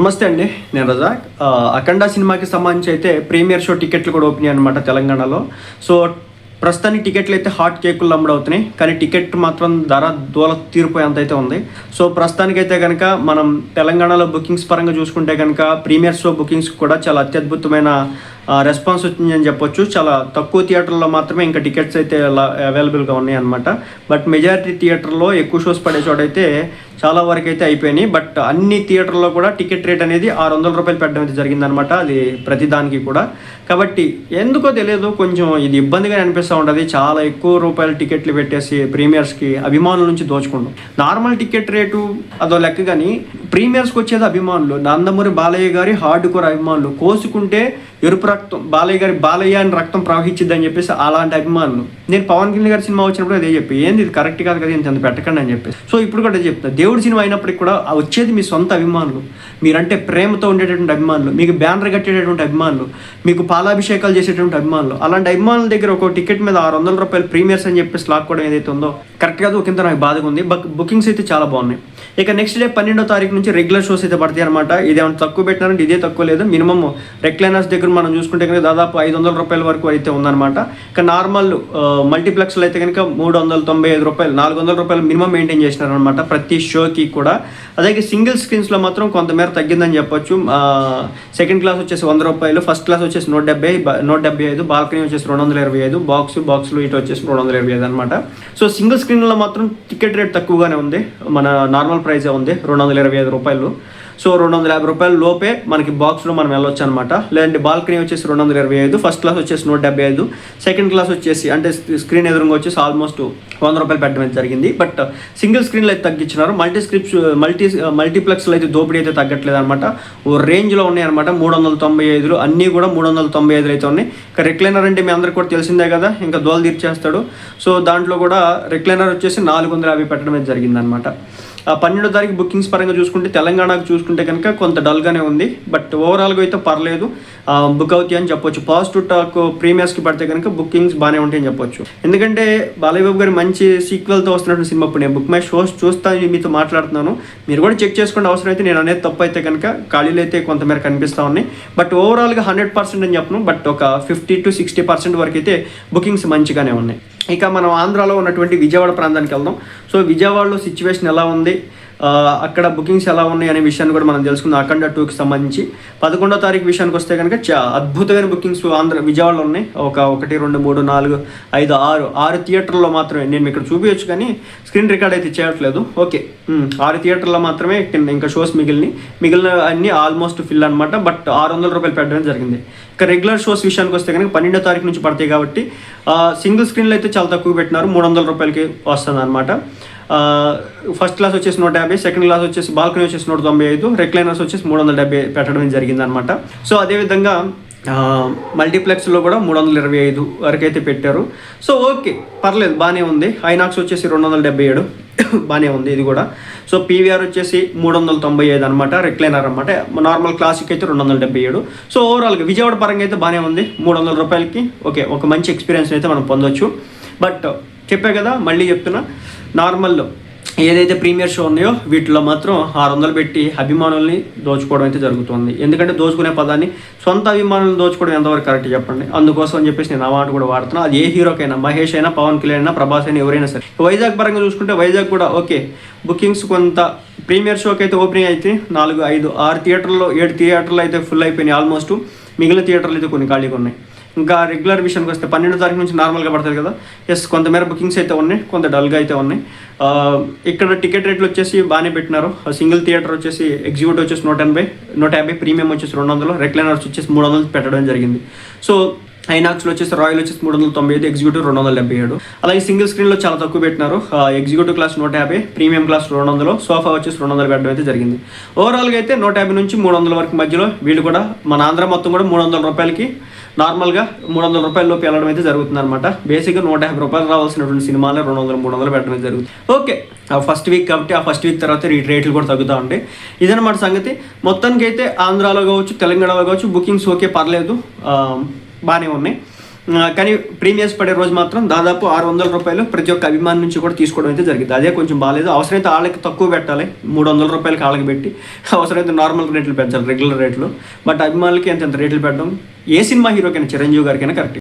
నమస్తే అండి నేను రజాక్. అఖండ సినిమాకి సంబంధించి అయితే ప్రీమియర్ షో టికెట్లు కూడా ఓపెన్ అనమాట తెలంగాణలో. సో ప్రస్తుతానికి టికెట్లు అయితే హాట్ కేకులు అమ్ముడవుతున్నాయి కానీ టికెట్ మాత్రం ధర దూల తీరిపోయేంత అయితే ఉంది. సో ప్రస్తుతానికైతే కనుక మనం తెలంగాణలో బుకింగ్స్ పరంగా చూసుకుంటే కనుక ప్రీమియర్ షో బుకింగ్స్ కూడా చాలా అత్యద్భుతమైన రెస్పాన్స్ వచ్చిందని చెప్పొచ్చు. చాలా తక్కువ థియేటర్లో మాత్రమే ఇంకా టికెట్స్ అయితే అవైలబుల్గా ఉన్నాయి అనమాట బట్ మెజారిటీ థియేటర్లో ఎక్కువ షోస్ పడే చోట అయితే చాలా వరకు అయితే అయిపోయినాయి. బట్ అన్ని థియేటర్లో కూడా టికెట్ రేట్ అనేది ఆరు వందల రూపాయలు పెట్టడం అయితే జరిగిందనమాట అది ప్రతి దానికి కూడా. కాబట్టి ఎందుకో తెలియదు కొంచెం ఇది ఇబ్బందిగా అనిపిస్తూ ఉంటుంది. చాలా ఎక్కువ రూపాయలు టికెట్లు పెట్టేసి ప్రీమియర్స్కి అభిమానుల నుంచి దోచుకుంటాం నార్మల్ టికెట్ రేటు అదో లెక్క కానీ ప్రీమియర్స్కి వచ్చేది అభిమానులు. నందమూరి బాలయ్య గారి హార్డ్ కోర్ అభిమానులు. కోసుకుంటే ఎరుపు రక్తం బాలయ్య గారి బాలయ్య అని రక్తం ప్రవహించిద్దని చెప్పేసి అలాంటి అభిమానులు. నేను పవన్ కళ్యాణ్ గారి సినిమా వచ్చినప్పుడు అదే చెప్పి ఏంది ఇది కరెక్ట్ కాదు కదా ఇంత అంత పెట్టకండి అని చెప్పేసి. సో ఇప్పుడు కూడా చెప్తాను చెప్తా దేవుడి సినిమా అయినప్పటికి కూడా వచ్చేది మీ సొంత అభిమానులు. మీరంటే ప్రేమతో ఉండేటటువంటి అభిమానులు. మీకు బ్యానర్ కట్టేటటువంటి అభిమానులు. మీకు పాలాభిషేకాలు చేసేటువంటి అభిమానులు. అలాంటి అభిమానుల దగ్గర ఒక టికెట్ మీద ఆరు వందల రూపాయలు ప్రీమియర్స్ అని చెప్పేసి లాక్కోవడం ఏదైతే ఉందో కరెక్ట్ కాదు కింద నాకు బాధగా ఉంది. బట్ బుకింగ్స్ అయితే చాలా బాగున్నాయి. ఇక నెక్స్ట్ డే పన్నెండో తారీఖు నుంచి రెగ్యులర్ షోస్ అయితే పడతాయి అనమాట ఇదేమైనా తక్కువ పెట్టినారంటే ఇదే తక్కువ లేదు. మినిమం రెక్లైనర్స్ దగ్గర మనం చూసుకుంటే కనుక దాదాపు ఐదు వందల రూపాయల వరకు అయితే ఉందన్నమాట. ఇక నార్మల్ మల్టీప్లెక్స్లో అయితే కనుక మూడు వందల తొంభై ఐదు రూపాయలు నాలుగు వందల రూపాయలు మినిమం మెయింటైన్ చేసినారనమాట ప్రతి షోకి కూడా. అలాగే సింగిల్ స్క్రీన్స్లో మాత్రం కొంతమేర తగ్గిందని చెప్పొచ్చు. సెకండ్ క్లాస్ వచ్చేసి వంద రూపాయలు ఫస్ట్ క్లాస్ వచ్చేసి నూట డెబ్బై నూట డెబ్బై ఐదు బాల్కనీ వచ్చేసి రెండు వందల ఇరవై ఐదు బాక్స్ బాక్స్లు ఇటు వచ్చేసి రెండు వందల ఇరవై ఐదు అనమాట సో సింగిల్ స్క్రీన్లో మాత్రం టికెట్ రేట్ తక్కువగానే ఉంది. మన నార్మల్ ప్రైజే ఉంది రెండు వందల ఇరవై ఐదు రూపాయలు. సో రెండు వందల యాభై రూపాయల లోపే మనకి బాక్స్లో మనం వెళ్ళొచ్చు అనమాట లేదంటే బాల్కనీ వచ్చేసి రెండు వందల ఇరవై ఐదు ఫస్ట్ క్లాస్ వచ్చేసి నూట డెబ్బై ఐదు సెకండ్ క్లాస్ వచ్చేసి అంటే స్క్రీన్ ఎదురుగా వచ్చేసి ఆల్మోస్ట్ వంద రూపాయలు పెట్టడం జరిగింది. బట్ సింగిల్ స్క్రీన్లో అయితే తగ్గించినారు. మల్టీ స్క్రిప్ట్స్ మల్టీ మల్టీప్లెక్స్లో అయితే దోపిడీ అయితే తగ్గట్లేదు అనమాట ఓ రేంజ్లో ఉన్నాయి అనమాట మూడు వందల తొంభై ఐదులు అన్నీ కూడా మూడు వందల తొంభై ఐదులు అయితే ఉన్నాయి. ఇంకా రిక్లైనర్ అంటే మీ అందరికి కూడా తెలిసిందే కదా ఇంకా దోలు తీర్చేస్తాడు. సో దాంట్లో కూడా రిక్లైనర్ వచ్చేసి నాలుగు వందల యాభై పెట్టడం అయితే జరిగిందనమాట పన్నెండో తారీఖు బుకింగ్స్ పరంగా చూసుకుంటే తెలంగాణకు చూసుకుంటే కనుక కొంత డల్గానే ఉంది. బట్ ఓవరాల్గా అయితే పర్లేదు. బుక్ అవుతాయి అని చెప్పొచ్చు. పాజిటివ్ టాక్ ప్రీమియర్స్కి పడితే కనుక బుకింగ్స్ బాగానే ఉంటాయని చెప్పొచ్చు. ఎందుకంటే బాలయ్యబాబు బాబు గారి మంచి సీక్వెల్తో వస్తున్నటువంటి సినిమా ఇప్పుడు నేను బుక్ మై షోస్ చూస్తా మీతో మాట్లాడుతున్నాను. మీరు కూడా చెక్ చేసుకోండి. అవసరం అయితే నేను అనేది తప్పు అయితే కనుక ఖాళీలు అయితే కొంతమేర కనిపిస్తూ ఉన్నాయి. బట్ ఓవరాల్గా హండ్రెడ్ పర్సెంట్ అని చెప్పను. బట్ ఒక ఫిఫ్టీ టు సిక్స్టీ పర్సెంట్ వరకు అయితే బుకింగ్స్ మంచిగానే ఉన్నాయి. ఇక మనం ఆంధ్రాలో ఉన్నటువంటి విజయవాడ ప్రాంతానికి వెళ్దాం. సో విజయవాడలో సిచ్యువేషన్ ఎలా ఉంది? అక్కడ బుకింగ్స్ ఎలా ఉన్నాయి అనే విషయాన్ని కూడా మనం తెలుసుకుందాం. అఖండ టూకి సంబంధించి. పదకొండో తారీఖు విషయానికి వస్తే కనుక చా అద్భుతమైన బుకింగ్స్ ఆంధ్ర విజయవాడలో ఉన్నాయి. ఒక ఒకటి రెండు మూడు నాలుగు ఐదు ఆరు ఆరు థియేటర్లో మాత్రమే. నేను ఇక్కడ చూపించచ్చు కానీ స్క్రీన్ రికార్డ్ అయితే చేయట్లేదు. ఓకే. ఆరు థియేటర్లో మాత్రమే ఇంకా షోస్ మిగిలినాయి మిగిలిన అన్ని ఆల్మోస్ట్ ఫిల్ అనమాట బట్ ఆరు వందల రూపాయలు పెట్టడం జరిగింది. ఇక రెగ్యులర్ షోస్ విషయానికి వస్తే కనుక పన్నెండో తారీఖు నుంచి పడతాయి కాబట్టి సింగిల్ స్క్రీన్లు అయితే చాలా తక్కువ పెట్టినారు. మూడు వందల రూపాయలకి వస్తుంది అనమాట ఫస్ట్ క్లాస్ వచ్చేసి నూట యాభై సెకండ్ క్లాస్ వచ్చేసి బాల్కనీ వచ్చేసి నూట తొంభై ఐదు రెక్లైనర్స్ వచ్చేసి మూడు వందల డెబ్బై పెట్టడం జరిగింది అనమాట సో అదేవిధంగా మల్టీప్లెక్స్లో కూడా మూడు వందల ఇరవై ఐదు వరకు అయితే పెట్టారు. సో ఓకే పర్లేదు బాగానే ఉంది. ఐనాక్స్ వచ్చేసి రెండు వందల డెబ్బై ఏడు బాగానే ఉంది ఇది కూడా. సో పీవీఆర్ వచ్చేసి మూడు వందల తొంభై ఐదు అనమాట రెక్లైనర్ అనమాట నార్మల్ క్లాసిక్ అయితే రెండు వందల డెబ్బై ఏడు. సో ఓవరాల్గా విజయవాడ పరంగా అయితే బాగానే ఉంది. మూడు వందల రూపాయలకి ఓకే ఒక మంచి ఎక్స్పీరియన్స్ అయితే మనం పొందొచ్చు. బట్ చెప్పే కదా మళ్ళీ చెప్తున్నా. నార్మల్ ఏదైతే ప్రీమియర్ షో ఉన్నాయో వీటిలో మాత్రం ఆరు వందలు పెట్టి అభిమానుల్ని దోచుకోవడం అయితే జరుగుతుంది. ఎందుకంటే దోచుకునే పదాన్ని సొంత అభిమానులను దోచుకోవడం ఎంతవరకు కరెక్ట్ చెప్పండి? అందుకోసం అని చెప్పేసి నేను ఆ మాట కూడా వాడుతున్నా. అది ఏ హీరోకైనా మహేష్ అయినా పవన్ కళ్యాణ్ అయినా ప్రభాస్ అయినా ఎవరైనా సరే. వైజాగ్ పరంగా చూసుకుంటే వైజాగ్ కూడా ఓకే. బుకింగ్స్ కొంత ప్రీమియర్ షోకి అయితే ఓపెనింగ్ అయితే నాలుగు ఐదు ఆరు థియేటర్లో ఏడు థియేటర్లు అయితే ఫుల్ అయిపోయినాయి ఆల్మోస్ట్. మిగిలిన థియేటర్లు అయితే కొన్ని ఖాళీగా ఉన్నాయి. ఇంకా రెగ్యులర్ విషయానికి వస్తే పన్నెండో తారీఖు నుంచి నార్మల్గా పడుతుంది కదా. ఎస్ కొంతమేర బుకింగ్స్ అయితే ఉన్నాయి కొంత డల్గా అయితే ఉన్నాయి. ఇక్కడ టికెట్ రేట్లు వచ్చేసి బాగానే పెట్టినారు. సింగిల్ థియేటర్ వచ్చేసి ఎగ్జిక్యూటివ్ వచ్చేసి నూట ఎనభై నూట యాభై ప్రీమియం వచ్చేసి రెండు వందలు రెక్లైనర్స్ వచ్చేసి మూడు వందలు పెట్టడం జరిగింది. సో ఐనాక్స్లో వచ్చేసి రాయల్ వచ్చేసి మూడు వందల తొంభై ఐదు ఎగ్జిక్యూటివ్ రెండు వందల డెబ్బై ఏడు. అలాగే సింగిల్ స్క్రీన్లో చాలా తక్కువ పెట్టినారు. ఎగ్జిక్యూటివ్ క్లాస్ నూట యాభై ప్రీమియం క్లాస్ రెండు వందలు సోఫా వచ్చేసి రెండు వందలు పెట్టడం అయితే జరిగింది. ఓవరాల్గా అయితే నూట యాభై నుంచి మూడు వందల వరకు మధ్యలో వీళ్ళు కూడా మన ఆంధ్ర మొత్తం కూడా మూడు వందల రూపాయలకి నార్మల్గా మూడు వందల రూపాయల లోపు వెళ్ళడం అయితే జరుగుతుంది అనమాట బేసిక్గా నూట యాభై రూపాయలు రావాల్సినటువంటి సినిమాలు రెండు వందలు మూడు వందలు పెట్టడం జరుగుతుంది. ఓకే ఆ ఫస్ట్ వీక్ కాబట్టి ఆ ఫస్ట్ వీక్ తర్వాత రీట్ రేట్లు కూడా తగ్గుతూ ఉంటాయి. ఇదన్నమాట సంగతి. మొత్తానికి అయితే ఆంధ్రాలో కావచ్చు తెలంగాణలో కావచ్చు బుకింగ్స్ ఓకే పర్లేదు. బాగానే ఉన్నాయి. కానీ ప్రీమియర్స్ పడే రోజు మాత్రం దాదాపు ఆరు వందల రూపాయలు ప్రతి ఒక్క అభిమాని నుంచి కూడా తీసుకోవడం అయితే జరిగింది. అదే కొంచెం బాగాలేదు. అవసరమైతే వాళ్ళకి తక్కువ పెట్టాలి. మూడు వందల రూపాయలకి వాళ్ళకి పెట్టి అవసరమైతే నార్మల్ రేట్లు పెంచాలి రెగ్యులర్ రేట్లు. బట్ అభిమానులకి ఎంత ఎంత రేట్లు పెట్టడం ఏ సినిమా హీరోకైనా చిరంజీవి గారికైనా కరెక్ట్